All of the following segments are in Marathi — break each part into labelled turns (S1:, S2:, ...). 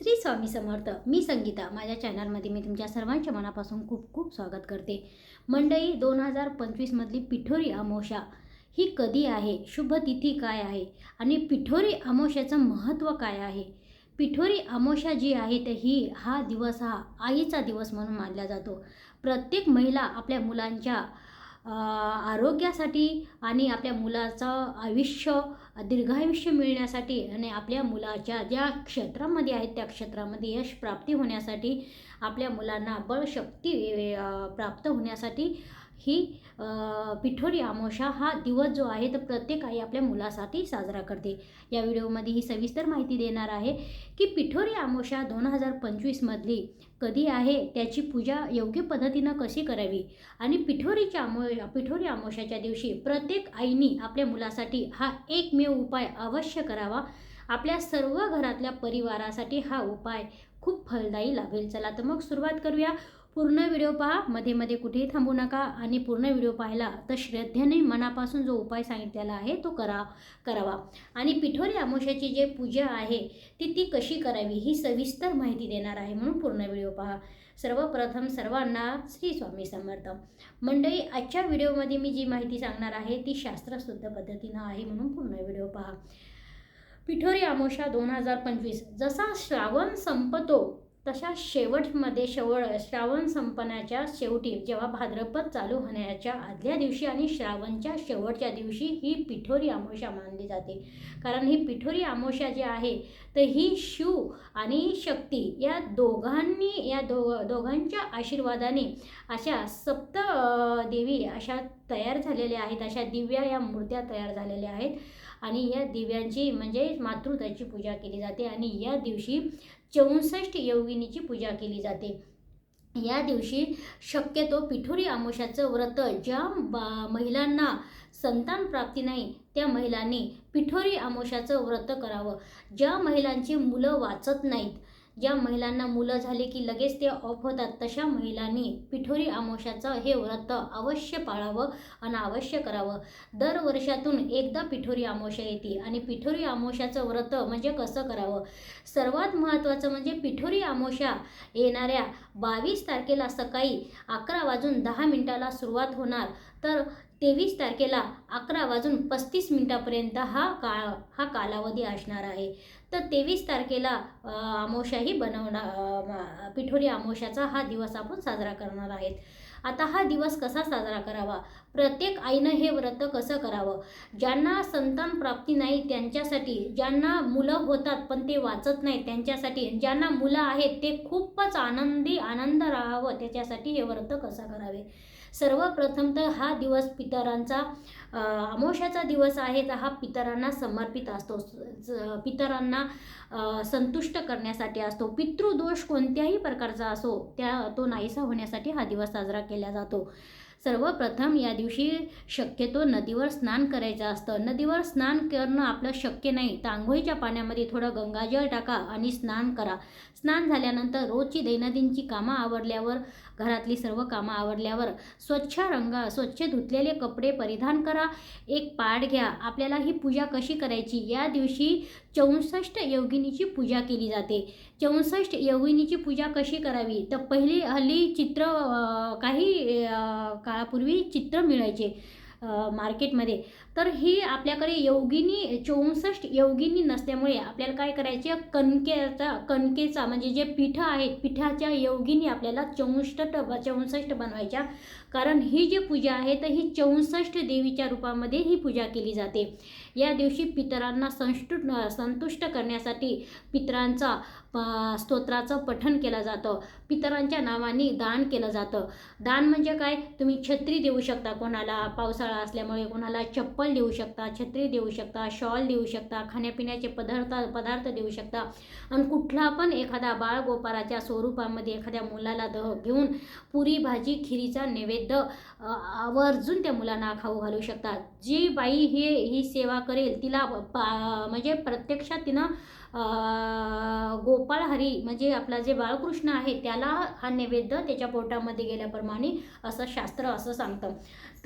S1: श्री स्वामी समर्थ मी संगीता. माझ्या चॅनलमध्ये मी तुमच्या सर्वांच्या मनापासून खूप खूप स्वागत करते. मंडई दोन हजार पंचवीसमधली पिठोरी अमावस्या ही कधी आहे? शुभ तिथी काय आहे? आणि पिठोरी अमावस्याचं महत्त्व काय आहे? पिठोरी अमावस्या जी आहे तर ही हा दिवस हा आईचा दिवस म्हणून मानला जातो. प्रत्येक महिला आपल्या मुलांच्या आरोग्यासाठी आणि आपल्या मुलाचं आयुष्य दीर्घायुष्य मिळण्यासाठी आणि आपल्या मुलाच्या ज्या क्षेत्रामध्ये आहेत त्या क्षेत्रामध्ये यश प्राप्ती होण्यासाठी आपल्या मुलांना बळशक्ती प्राप्त होण्यासाठी ही पिठोरी अमावस्या हा दिवस जो आहे तर प्रत्येक आई आपल्या मुलासाठी साजरा करते. या व्हिडिओमध्ये ही सविस्तर माहिती देणार आहे की पिठोरी अमावस्या दोन हजार पंचवीसमधली कधी आहे त्याची पूजा योग्य पद्धतीनं कशी करावी आणि पिठोरीच्या अमो पिठोरी अमावस्याच्या दिवशी प्रत्येक आईनी आपल्या मुलासाठी हा एकमेव उपाय अवश्य करावा. आपल्या सर्व घरातल्या परिवारासाठी हा उपाय खूप फलदायी लाभेल. चला तर मग सुरुवात करूया. पूर्ण व्हिडिओ पहा. मध्ये मध्ये कुठेही थांबू नका आणि पूर्ण व्हिडिओ पाहिला तर श्रद्धेने मनापासून जो उपाय सांगितलेला आहे तो करा करावा. आणि पिठोरी अमावस्याची जे पूजा आहे ती ती कशी करावी ही सविस्तर माहिती देणार आहे म्हणून पूर्ण व्हिडिओ पहा. सर्वप्रथम सर्वांना श्री स्वामी समर्थ. मंडळी आजच्या व्हिडिओमध्ये मी जी माहिती सांगणार आहे ती शास्त्रशुद्ध पद्धतीनं आहे म्हणून पूर्ण व्हिडिओ पहा. पिठोरी अमावस्या दोन हजार पंचवीस. जसा श्रावण संपतो तशा शेवटमध्ये शेव श्रावण संपण्याच्या शेवटी जेव्हा भाद्रपद चालू होण्याच्या आदल्या दिवशी आणि श्रावणच्या शेवटच्या दिवशी ही पिठोरी आमोशा मानली जाते. कारण ही पिठोरी आमोशा जी आहे तर ही शिव आणि शक्ती या दोघांनी या दो दोघांच्या आशीर्वादाने अशा सप्त देवी अशा तयार झालेल्या आहेत अशा दिव्या या मूर्त्या तयार झालेल्या आहेत. आणि या दिव्यांची म्हणजे मातृताची पूजा केली जाते आणि या दिवशी चौसष्ट योगिनीची पूजा केली जाते. या दिवशी शक्यतो पिठोरी अमावस्याचं व्रत ज्या बा महिलांना संतान प्राप्ती नाही त्या महिलांनी पिठोरी अमावस्याचं व्रत करावं. ज्या महिलांची मुलं वाचत नाहीत ज्या महिलांना मुलं झाली की लगेच ते ऑफ होतात. तशा महिलांनी पिठोरी आमोशाचं हे व्रत अवश्य पाळावं आणि अवश्य करावं. दर वर्षातून एकदा पिठोरी आमोशा येते आणि पिठोरी आमोशाचं व्रत म्हणजे कसं करावं? सर्वात महत्त्वाचं म्हणजे पिठोरी आमोशा येणाऱ्या बावीस तारखेला सकाळी अकरा वाजून दहा मिनिटाला सुरुवात होणार. तर तेवीस तारखेला अकरा वाजून पस्तीस मिनिटापर्यंत हा काळ हा कालावधी असणार आहे. तर तेवीस तारखेला आमोशाही बनवणार पिठोरी आमोशाचा हा दिवस आपण साजरा करणार आहेत. आता हा दिवस कसा साजरा करावा? प्रत्येक आईनं हे व्रत कसं करावं? ज्यांना संतान प्राप्ती नाही त्यांच्यासाठी ज्यांना मुलं होतात पण ते वाचत नाही त्यांच्यासाठी ज्यांना मुलं आहेत ते खूपच आनंदी आनंद राहावं त्याच्यासाठी हे व्रत कसं करावे? सर्वप्रथम तर हा दिवस पितरांचा अमोशाचा दिवस आहे तर हा पितरांना समर्पित असतो. पितरांना संतुष्ट करण्यासाठी असतो. पितृदोष कोणत्याही प्रकारचा असो त्या तो नाहीसा होण्यासाठी हा दिवस साजरा केला जातो. सर्वप्रथम या दिवशी शक्यतो नदीवर स्नान करायचं असतं. नदीवर स्नान करणं आपलं शक्य नाही. तर आंघोळीच्या पाण्यामध्ये थोडं गंगाजल टाका आणि स्नान करा. स्नान झाल्यानंतर रोजची दैनंदिनची कामं आवडल्यावर घरातली सर्व कामं आवडल्यावर स्वच्छ रंगा स्वच्छ धुतलेले कपडे परिधान करा. एक पाठ घ्या. आपल्याला ही पूजा कशी करायची? या दिवशी चौसष्ट योगिनीची पूजा केली जाते. चौसष्ट योगिनीची पूजा कशी करावी? तर पहिली हल्ली चित्र काही का काळापूर्वी चित्र मिळायचे मार्केटमध्ये. तर ही आपल्याकडे योगिनी चौसष्ट योगिनी नसल्यामुळे आपल्याला काय करायचे? कणकेचा कणकेचा म्हणजे जे पिठं आहेत पिठाच्या योगिनी आपल्याला चौसष्ट चौसष्ट बनवायच्या. कारण ही जी पूजा आहे तर ही चौसष्ट देवीच्या रूपामध्ये ही पूजा केली जाते. या दिवशी पितरांना संष्टु संतुष्ट करण्यासाठी पितरांचा स्तोत्राचं पठण केलं जातं. पितरांच्या नावाने दान केलं जातं. दान म्हणजे काय? तुम्ही छत्री देऊ शकता कोणाला. पावसाळा असल्यामुळे कोणाला चप्पल देऊ शकता छत्री देऊ शकता शॉल देऊ शकता खाण्यापिण्याचे पदार्थ पदार्थ देऊ शकता. आणि कुठला पण एखादा बाळगोपाळाच्या स्वरूपामध्ये एखाद्या मुलाला दह घेऊन पुरी भाजी खिरीचा नैवेद्य आवर्जून त्या मुलांना खाऊ घालू शकतात जी बाई हे ही सेवा करेल तिला पा म्हणजे प्रत्यक्षात तिनं गोपाळ हरी म्हणजे आपला जे बाळकृष्ण आहे त्याला हा नैवेद्य त्याच्या पोटामध्ये गेल्याप्रमाणे असं शास्त्र असं सांगतं.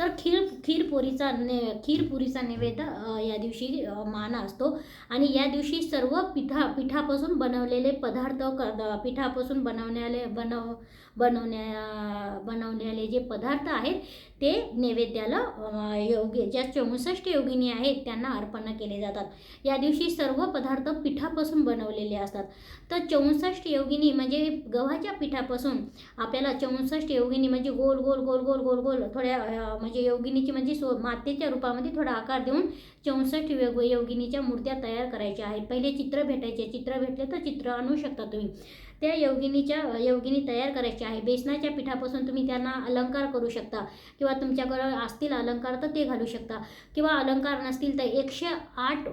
S1: तर खीर खीरपुरीचा ने खीरपुरीचा नैवेद्य या दिवशी मान असतो. आणि या दिवशी सर्व पिठा पिठापासून बनवलेले पदार्थ क- पिठापासून बनवण्याले बनव बनवण्या बनवण्याले जे पदार्थ आहेत ते नैवेद्याला योगी ज्या चौसष्ट योगिनी आहेत त्यांना अर्पण केले जातात. या दिवशी सर्व पदार्थ पिठापासून बनवलेले असतात. तर चौसष्ट योगिनी म्हणजे गव्हाच्या पिठापासून आपल्याला चौसष्ट योगिनी म्हणजे गोल गोल गोल गोल गोल गोल थोड्या म्हणजे म्हणजे योगिनीची म्हणजे सो मातेच्या रूपामध्ये थोडा आकार देऊन चौसष्ट योग योगिनीच्या मूर्त्या तयार करायच्या आहेत. पहिले चित्र भेटायचे. चित्र भेटले तर चित्र आणू शकता तुम्ही. त्या योगिनीच्या योगिनी तयार करायची आहे. बेसनाच्या पिठापासून तुम्ही त्यांना अलंकार करू शकता. किंवा तुमच्याकडं असतील अलंकार तर ते घालू शकता. किंवा अलंकार नसतील तर एकशे आठ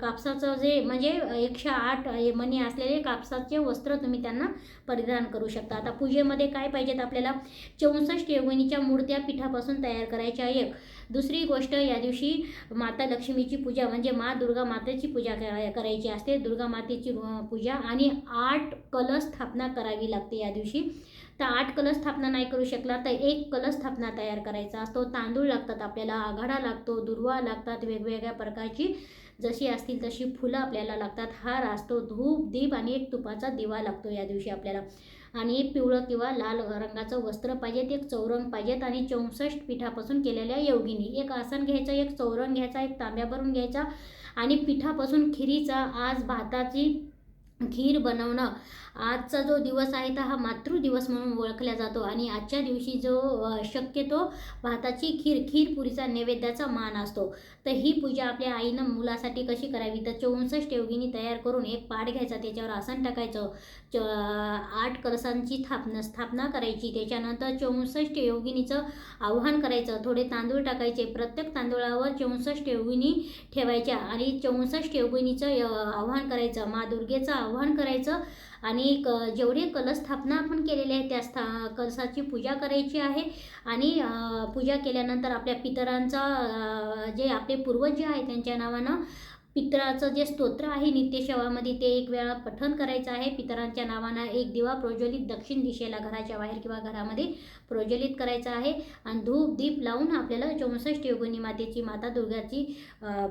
S1: कापसाचं जे म्हणजे एकशे आठ मणी असलेले कापसाचे वस्त्र तुम्ही त्यांना परिधान करू शकता. आता पूजेमध्ये काय पाहिजेत आपल्याला? चौसष्ट योगिनीच्या मूर्त्या पिठापासून तयार करायच्या एक दुसरी गोष्ट या दिवशी माता लक्ष्मीची पूजा म्हणजे मा दुर्गा मातेची पूजा करायची असते. दुर्गा मातेची पूजा आणि आठ कलश स्थापना करावी लागते या दिवशी. तर आठ कलश स्थापना नाही करू शकला तर एक कलश स्थापना तयार करायचा असतो. तांदूळ लागतात आपल्याला आघाडा लागतो दुर्वा लागतात वेगवेगळ्या प्रकारची. जशी असतील तशी फुलं आपल्याला लागतात. हार असतो धूप दीप आणि एक तुपाचा दिवा लागतो या दिवशी आपल्याला. आणि पिवळं किंवा लाल रंगाचं वस्त्र पाहिजेत एक चौरंग पाहिजेत आणि चौसष्ट पिठापासून केलेल्या योगिनी. एक आसन घ्यायचं एक चौरंग घ्यायचा एक तांब्या भरून घ्यायचा आणि पिठापासून खिरीचा आज भाताची खीर बनवणं. आजचा जो दिवस आहे तर हा मातृदिवस म्हणून ओळखला जातो आणि आजच्या दिवशी जो शक्यतो भाताची खीर खीरपुरीचा नैवेद्याचा मान असतो. तर ही पूजा आपल्या आईनं मुलासाठी कशी करावी? तर चौसष्ट योगिनी तयार करून एक पाठ घ्यायचा त्याच्यावर आसन टाकायचं. च आठ कलसांची स्थापना स्थापना करायची. त्याच्यानंतर चौसष्ट योगिनीचं आव्हान करायचं. थोडे तांदूळ टाकायचे. प्रत्येक तांदूळावर चौसष्ट योगिनी ठेवायच्या आणि चौसष्ट योगिनीचं आव्हान करायचं. मा दुर्गेचं आव्हान करायचं. आणि क जेवढे कलश स्थापना आपण केलेले आहे त्या स्था कलशाची पूजा करायची आहे. आणि पूजा केल्यानंतर आपल्या पितरांचा जे आपले पूर्वज जे आहे त्यांच्या नावानं पितराचं जे स्तोत्र आहे नित्यशवामध्ये ते एक वेळा पठन करायचं आहे. पितरांच्या नावानं एक दिवा प्रज्वलित दक्षिण दिशेला घराच्या बाहेर किंवा घरामध्ये प्रज्वलित करायचा आहे. आणि धूप दीप लावून आपल्याला चौसष्ट योगिनी मातेची माता दुर्गाची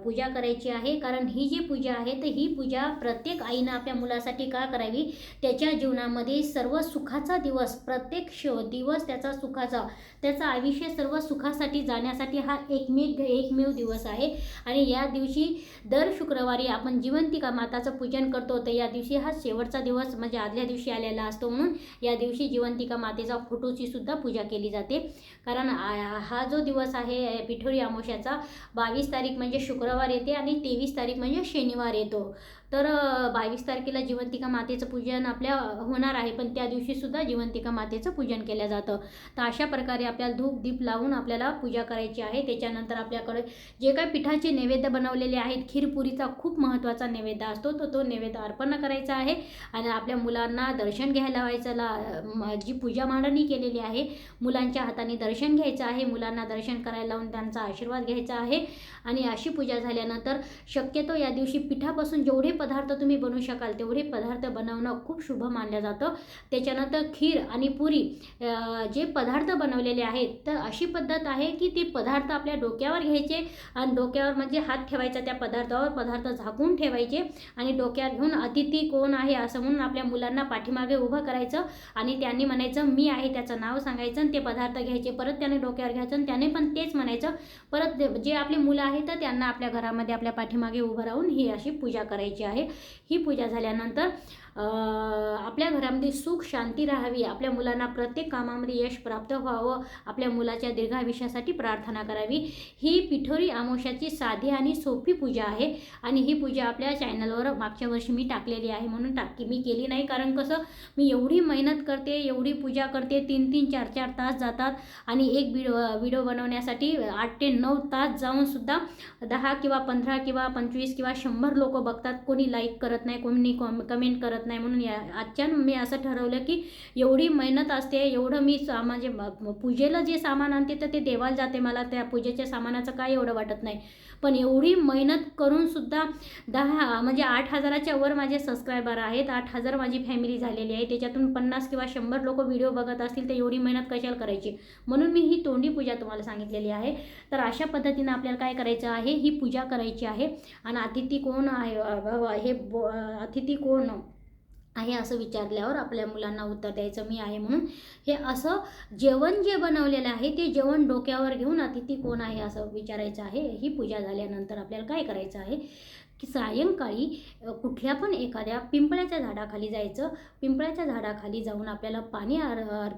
S1: पूजा करायची आहे. कारण ही जी पूजा आहे तर ही पूजा प्रत्येक आईनं आपल्या मुलासाठी का करावी? त्याच्या जीवनामध्ये सर्व सुखाचा दिवस प्रत्येक श दिवस त्याचा सुखाचा त्याचं आयुष्य सर्व सुखासाठी जाण्यासाठी हा एकमेव एकमेव दिवस आहे. आणि या दिवशी दर शुक्रवारी आपण जिवंतिका माताचं पूजन करतो तर या दिवशी हा शेवटचा दिवस म्हणजे आदल्या दिवशी आलेला असतो. म्हणून या दिवशी जिवंतिका मातेचा फोटोची सुद्धा पूजा केली जाते. कारण आ- हा जो दिवस आहे पिठोरी अमावस्याचा बावीस तारीख म्हणजे शुक्रवार येते आणि तेवीस तारीख म्हणजे शनिवार येतो. तर बावीस तारखेला जिवंतिका मातेचं पूजन आपल्या होणार आहे पण त्या दिवशीसुद्धा जिवंतिका मातेचं पूजन केलं जातं. तर अशा प्रकारे आपल्याला धूप दीप लावून आपल्याला पूजा करायची आहे. त्याच्यानंतर आपल्याकडे जे काही पिठाचे नैवेद्य बनवलेले आहेत पुरीचा खूप महत्त्वाचा नैवेद्य असतो. तो तो नैवेद्य अर्पण करायचा आहे. आणि आपल्या मुलांना दर्शन घ्यायला व्हायचं ला जी पूजा मांडणी केलेली आहे मुलांच्या हाताने दर्शन घ्यायचं आहे. मुलांना दर्शन करायला लावून त्यांचा आशीर्वाद घ्यायचा आहे. आणि अशी पूजा झाल्यानंतर शक्यतो या दिवशी पिठापासून जेवढे पदार्थ तुम्ही बनवू शकाल तेवढे पदार्थ बनवणं खूप शुभ मानलं जातं. त्याच्यानंतर खीर आणि पुरी जे पदार्थ बनवलेले आहेत तर अशी पद्धत आहे की ते पदार्थ आपल्या डोक्यावर घ्यायचे. आणि डोक्यावर म्हणजे हात ठेवायचा त्या पदार्थावर. पदार्थ झाकून ठेवायचे आणि डोक्यावर घेऊन अतिथी कोण आहे? असं म्हणून आपल्या मुलांना पाठीमागे उभं करायचं आणि त्यांनी म्हणायचं मी आहे. त्याचं नाव सांगायचं आणि ते पदार्थ घ्यायचे. परत त्याने डोक्यावर घ्यायचं आणि त्याने पण तेच म्हणायचं. परत ते- जे आपली मुलं आहेत तर त्यांना आपल्या घरामध्ये आपल्या पाठीमागे उभं राहून ही अशी पूजा करायची आहे. ही पूजा झाल्यानंतर आपल्या घरामध्ये सुख शांती राहावी. आपल्या मुलांना प्रत्येक कामामध्ये यश प्राप्त व्हावं. आपल्या मुलाच्या दीर्घायुष्यासाठी प्रार्थना करावी. ही पिठोरी आमोशाची साधी आणि सोपी पूजा आहे. आणि ही पूजा आपल्या चॅनलवर मागच्या वर्षी मी टाकलेली आहे म्हणून टाकी मी केली नाही. कारण कसं मी एवढी मेहनत करते एवढी पूजा करते तीन तीन चार चार तास जातात आणि एक व्हिडिओ व्हिडिओ बनवण्यासाठी आठ ते नऊ तास जाऊन सुद्धा दहा किंवा पंधरा किंवा पंचवीस किंवा शंभर लोक बघतात. कोणी लाईक करत नाही कोणी कॉम कमेंट करत नाही म्हणून या आजच्या मी असं ठरवलं की एवढी मेहनत असते एवढं मी सा म्हणजे पूजेला जे सामान आणते तर ते देवाला जाते. मला त्या पूजेच्या सामानाचं काय एवढं वाटत नाही. पण एवढी मेहनत करून सुद्धा दहा म्हणजे आठ हजाराच्या वर माझे सबस्क्रायबर आहेत. आठ हजार माझी फॅमिली झालेली आहे. त्याच्यातून पन्नास किंवा शंभर लोक व्हिडिओ बघत असतील तर एवढी मेहनत कशाला करायची? म्हणून मी ही तोंडी पूजा तुम्हाला सांगितलेली आहे. तर अशा पद्धतीनं आपल्याला काय करायचं आहे? ही पूजा करायची आहे. आणि अतिथी कोण आहे? हे ब- अतिथी कोण? आहे असं विचारल्यावर आपल्या मुलांना उत्तर द्यायचं मी आहे म्हणून. हे असं जेवण जे बनवलेलं आहे ते जेवण डोक्यावर घेऊन अतिथी कोण आहे? असं विचारायचं आहे. ही पूजा झाल्यानंतर आपल्याला काय करायचं आहे? की सायंकाळी कुठल्या पण एखाद्या पिंपळाच्या झाडाखाली जायचं. पिंपळाच्या झाडाखाली जाऊन आपल्याला पाणी अर् अर्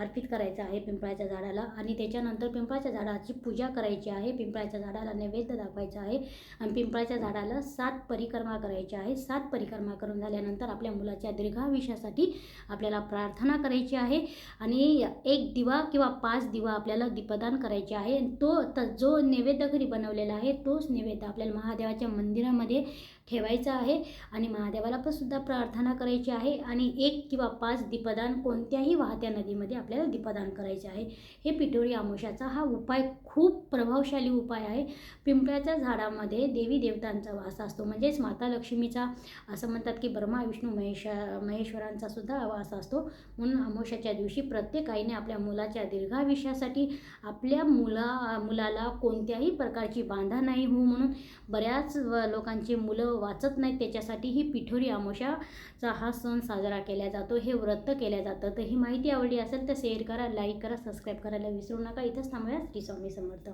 S1: अर्पित करायचं आहे पिंपळाच्या झाडाला आणि त्याच्यानंतर पिंपळाच्या झाडाची पूजा करायची आहे. पिंपळाच्या झाडाला नैवेद्य दाखवायचा आहे आणि पिंपळाच्या झाडाला सात परिक्रमा करायच्या आहे. सात परिक्रमा करून झाल्यानंतर आपल्या मुलाच्या दीर्घायुष्यासाठी आपल्याला प्रार्थना करायची आहे आणि एक दिवा किंवा पाच दिवा आपल्याला दीपदान करायचे आहे. आणि तो त जो नैवेद्य घरी बनवलेला आहे तोच नैवेद्य आपल्याला महादेवाच्या मंदिरामध्ये ठेवायचा आहे आणि महादेवाला पण सुद्धा प्रार्थना करायची आहे आणि एक किंवा पाच दीपदान कोणत्याही वाहत्या नदीमध्ये आपल्याला दीपदान करायचे आहे. हे पिठोरी अमावस्याचा हा उपाय खूप प्रभावशाली उपाय आहे. पिंपळाच्या झाडामध्ये देवी देवतांचा वास असतो म्हणजेच माता लक्ष्मीचा असं म्हणतात की ब्रह्मा विष्णू महेश महेश्वरांचा सुद्धा वास असतो. म्हणून आमोशाच्या दिवशी प्रत्येक आईने आपल्या मुलाच्या दीर्घायुष्यासाठी आपल्या मुला मुलाला कोणत्याही प्रकारची बांधा नाही होऊ म्हणून बऱ्याच लोकांची मुलं वाचत नाहीत त्याच्यासाठी ही पिठोरी अमावस्याचा हा सण साजरा केला जातो हे व्रत केलं जातं. तर ही माहिती आवडली असेल तर शेअर करा लाईक करा सबस्क्राईब करायला विसरू नका. इथंच थांबूया श्री स्वामी समर्थ.